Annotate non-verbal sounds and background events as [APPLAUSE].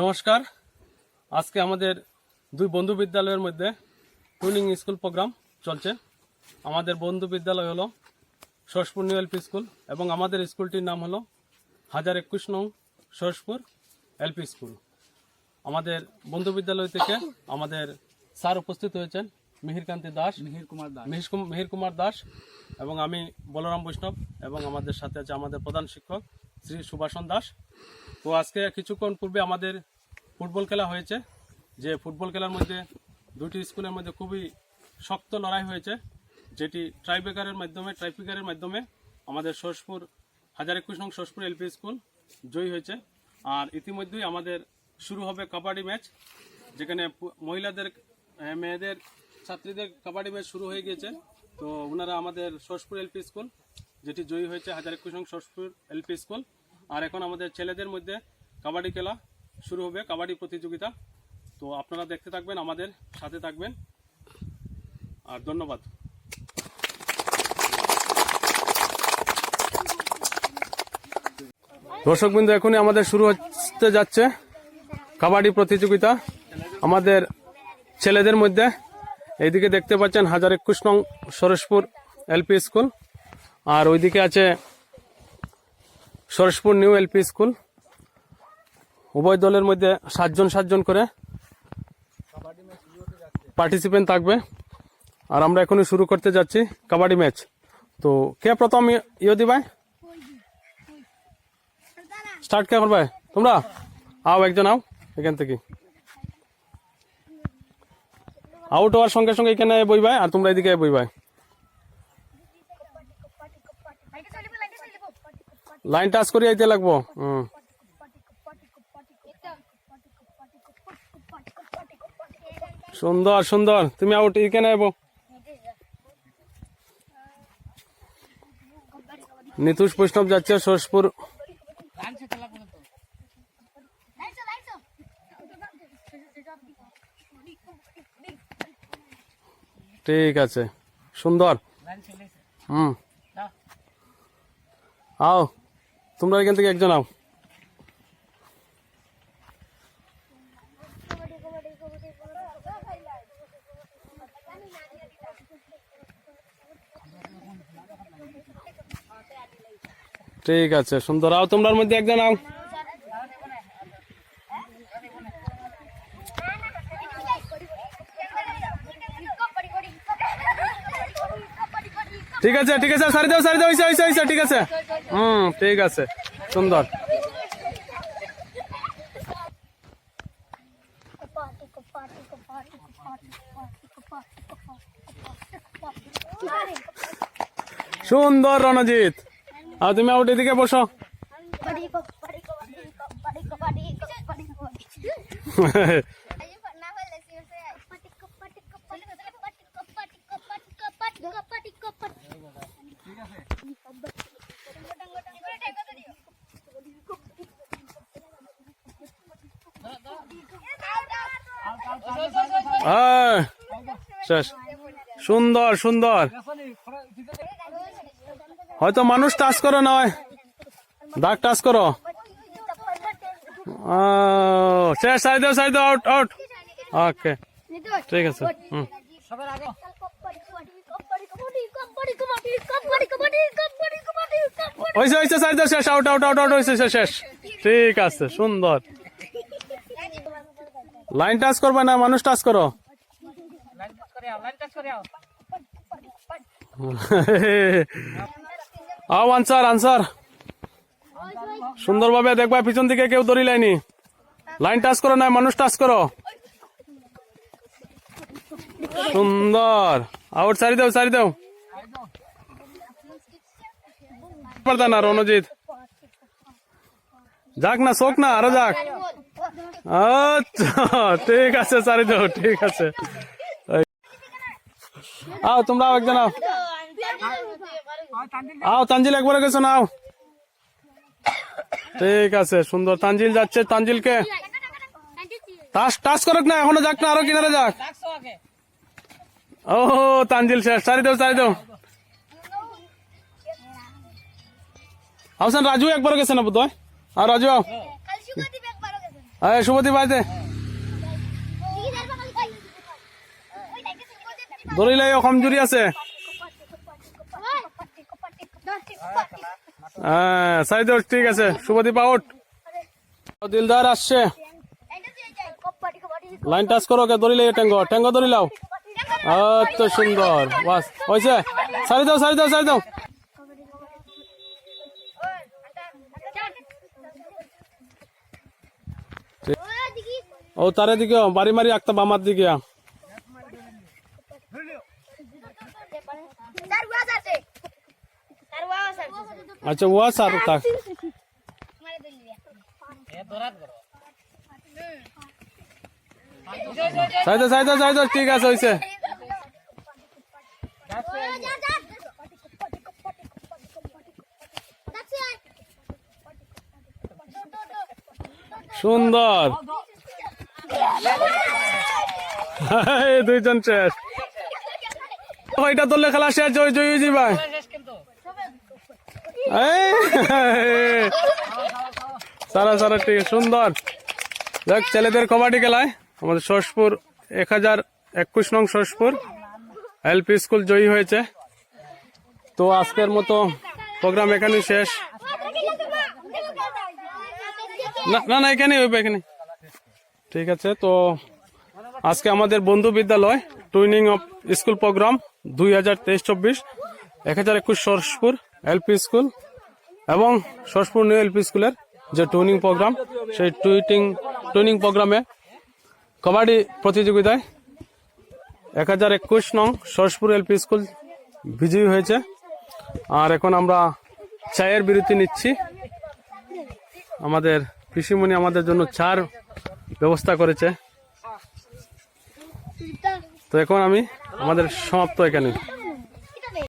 নমস্কার। আজকে আমাদের দুই বন্ধু বিদ্যালয়ের মধ্যে টুইনিং স্কুল প্রোগ্রাম চলছে। আমাদের বন্ধু বিদ্যালয় হলো সরসপুর নিউ এলপি স্কুল এবং আমাদের স্কুলটির নাম হলো হাজার একুশ নং সরসপুর এলপি স্কুল। আমাদের বন্ধু বিদ্যালয় থেকে আমাদের স্যার উপস্থিত হয়েছেন মিহিরকান্তি দাস মিহির কুমার দাস। মিহির মিহির কুমার দাস এবং আমি বলরাম বৈষ্ণব এবং আমাদের সাথে আছে আমাদের প্রধান শিক্ষক শ্রী সুভাষণ দাস। তো আজকে কিছুক্ষণ পূর্বে আমাদের ফুটবল খেলা হয়েছে, যে ফুটবল খেলার মধ্যে দুটি স্কুলের মধ্যে খুবই শক্ত লড়াই হয়েছে, যেটি ট্রাইবেকারের মাধ্যমে ট্রাইপিকারের মাধ্যমে আমাদের সরসপুর, হাজার একুশ নং সরসপুর এলপি স্কুল জয়ী হয়েছে। আর ইতিমধ্যেই আমাদের শুরু হবে কাবাডি ম্যাচ, যেখানে মহিলাদের মেয়েদের, ছাত্রীদের কাবাডি ম্যাচ শুরু হয়ে গিয়েছে। তো ওনারা আমাদের সরসপুর এলপি স্কুল, যেটি জয়ী হয়েছে হাজার একুশ নং সরসপুর এলপি স্কুল। আর এখন আমাদের ছেলেদের মধ্যে কাবাডি খেলা শুরু হবে কাবাডি প্রতিযোগিতা। তো আপনারা দেখতে থাকবেন, আমাদের সাথে থাকবেন। আর ধন্যবাদ। দর্শকবৃন্দ, এখনই আমাদের শুরু হতে যাচ্ছে কাবাডি প্রতিযোগিতা। আমাদের ছেলেদের মধ্যে এইদিকে দেখতে পাচ্ছেন হাজার একুশ নং সরসপুর এলপি স্কুল, আর ওইদিকে আছে সরসপুর নিউ এলপি স্কুল। উভয় দলের মধ্যে সাতজন সাতজন করে পার্টিসিপেন্ট থাকবে। আর আমরা এখনই শুরু করতে যাচ্ছি কাবাডি ম্যাচ তো কে প্রথম? ইয়ে দিবাই স্টার্ট কে করবে তোমরা? আও, একজন আও, এখান থেকে। আউট হওয়ার সঙ্গে সঙ্গে এখানে বইবাই আর তোমরা এদিকে বইবাই লাইন টাচ করে আইতে লাগবো? হুম। সুন্দর সুন্দর। তুমি আউট এখানে আইবো নিতুষ বৈষ্ণব যাচ্ছে সরসপুর। ঠিক আছে। সুন্দর। হুম। আও তোমরা এখান থেকে একজন আও। ঠিক আছে, সুন্দর। আও তোমরার মধ্যে একজন আও। ঠিক আছে ঠিক আছে, সারি দাও সারি দাও, হইছে হইছে ঠিক আছে। হুম, ঠিক আছে, সুন্দর। সুন্দর, রণজিৎ। আর তুমি আউট এদিকে বসো। শেষ। সুন্দর সুন্দর। হয়তো মানুষ টাচ করো নয়। দাগ টাচ করো। শেষ দাও দাও আউট আউট ওকে ঠিক আছে হুম। হয়েছে হয়েছে সাইড দাও শেষ আউট আউট আউট আউট হয়েছে শেষ, শেষ। ঠিক আছে সুন্দর। লাইন টাচ করবে না মানুষ টাচ করো। [LAUGHS] আও আনসার আনসার। সুন্দরভাবে দেখবা, পিছন দিকে কেউ দড়ি লাইনি। লাইন টাচ করো না, মানুষ টাচ করো। সুন্দর। আউট, সারি দাও সারি দাও। পারতা না রণজিৎ যাক না, শোক না, আরও যাক। আচ্ছা ঠিক আছে, সারি দাও, ঠিক আছে। আও, তোমরা একজন আও। আও, তানজিল, একবারে গেছো না আও ঠিক আছে, সুন্দর। তানজিল যাচ্ছে, তানজিলকে। টাচ টাচ করুক না, এখনও যাক না, আরও কিনারে যাক। ও তানজিল শেষ। সারি দাও সারি দাও। আহসান রাজু, একবার গেছে না বোধ আর রাজু, আও। আরে শুভদীপ আইতে দৌড়িলে কমজুরি আছে। হ্যাঁ ঠিক আছে। শুভদীপ আউট দিলদার আসছে। লাইন টাচ করো কে দৌড়িলে ট্যাঙ্গো ট্যাঙ্গো দৌড়িলাও এত সুন্দর। বাস, হয়েছে। সারি দাও সারি দাও সারি দাও। ও, তারে দিকে বাড়ি মারি একটা বামার দিকে আচ্ছা ও সার থাক। ঠিক আছে হয়েছে সুন্দর। দুইজন শেষ। ওইটা ধরলে খেলা শেষ জয় জয়, ভাই। সারা সারা, ঠিক, সুন্দর। দেখ ছেলেদের কবাডি খেলায়। আমাদের সরসপুর এক হাজার একুশ নং সরসপুর এলপি স্কুল জয়ী হয়েছে। তো আজকের মতো প্রোগ্রাম এখানে শেষ। না না এখানে হইবে এখানে ঠিক আছে, তো আজকে আমাদের বন্ধু বিদ্যালয় টুইনিং অফ স্কুল প্রোগ্রাম দুই হাজার তেইশ চব্বিশ, এক হাজার একুশ সরসপুর এলপি স্কুল এবং সরসপুর নিউ এলপি স্কুলের যে টুইনিং প্রোগ্রাম, সেই টুইটিং, টুইনিং প্রোগ্রামে কবাডি প্রতিযোগিতায় এক হাজার একুশ নং সরসপুর এলপি স্কুল বিজয়ী হয়েছে। আর এখন আমরা চায়ের বিরতি নিচ্ছি। আমাদের কৃষিমণি আমাদের জন্য চার ব্যবস্থা করেছে। তো এখন আমি আমাদের সমাপ্ত এখানে।